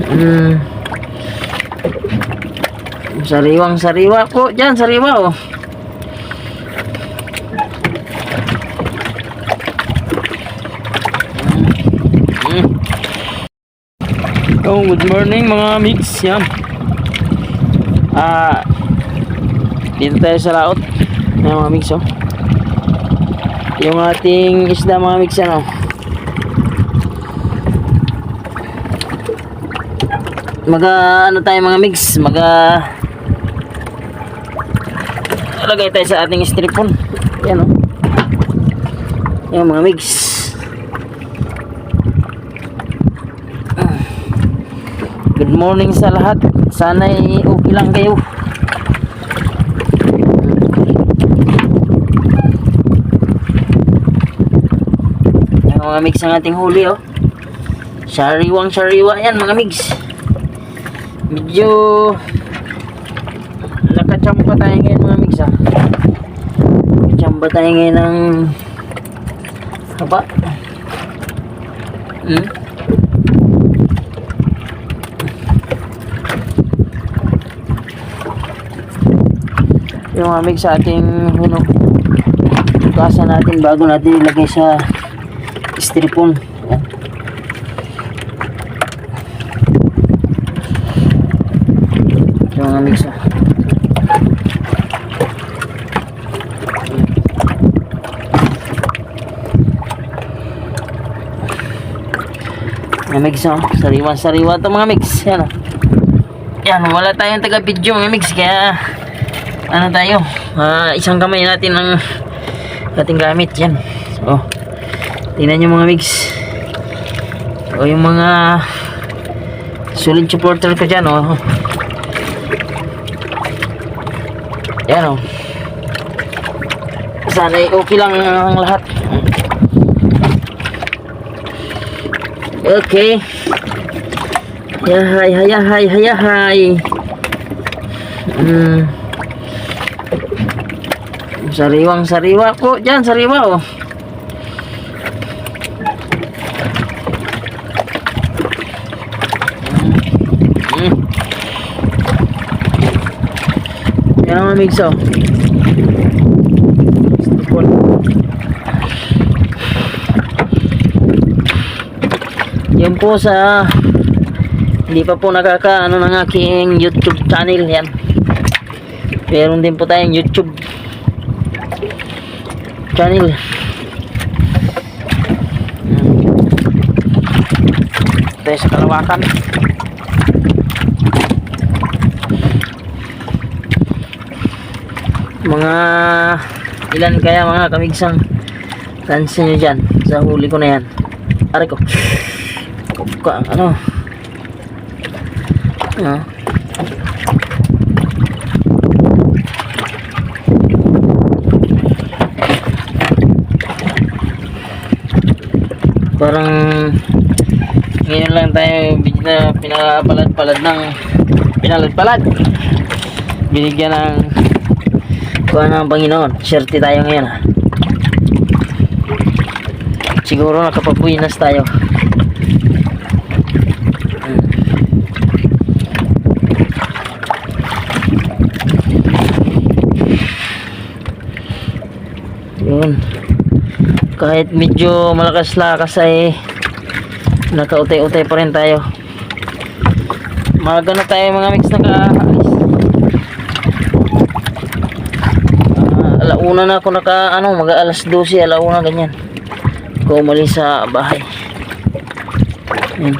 Mm. Sariwang sariwa po. Diyan, sariwa oh. Mm. Oh, good morning mga mix. Yan. Ah, dito tayo sa laot. Yan mga mix oh. Yung ating isda mga mix ano. Maga ano tayo mga mix, maga lagay tayo sa ating stripon. Yan oh. Yung mga mix. Good morning sa lahat. Sana'y okay lang kayo. Yung mga mix ng ating huli oh. Sariwang sariwa yan mga mix. Medyo nakachamba tayo ngayon mga mix ah. Nakachamba tayo ngayon ng haba. Hmm? Yung mga mix sa ating hunok. Tukasan natin bago natin ilagay sa styrofoam. Yan. Yung mga mix ah. Mga mix oh. Sariwa-sariwa to mga mix. Yan oh. Yan, wala tayong taga-video mga mix. Kaya, ano tayo? Ah, isang kamay natin ang ating gamit. Yan. Oh. Tingnan nyo mga mix. O yung mga solid supporter ko dyan, oh. Yan, oh. Sana okay lang ang lahat. Okay. Yahay, hayahay, hayahay. Hmm. Sariwang sariwa po. Diyan, sariwa oh. Yan mga mix oh. Stipon. Yun po sa hindi pa po nakaka ano ng aking YouTube channel yan. Meron din po tayong YouTube channel. Tayo sa kalawakan. Mga ilan kaya mga kamigsang tansin nyo dyan sa huli ko na yan. Aray ko. Ka, ano? Ah. Parang ngayon lang tayo na pinapalad-palad ng pinalad-palad. Binigyan ng kuha ng Panginoon. Swerte tayo ngayon ha. Siguro nakapagbuinas tayo. Yun. Kahit medyo malakas-lakas ay nakautay-utay pa rin tayo. Maga na tayo mga mix nakaalis. Uh, alauna na ako naka ano, mag alas 12, alauna ganyan. Ako umalis sa bahay. Yun.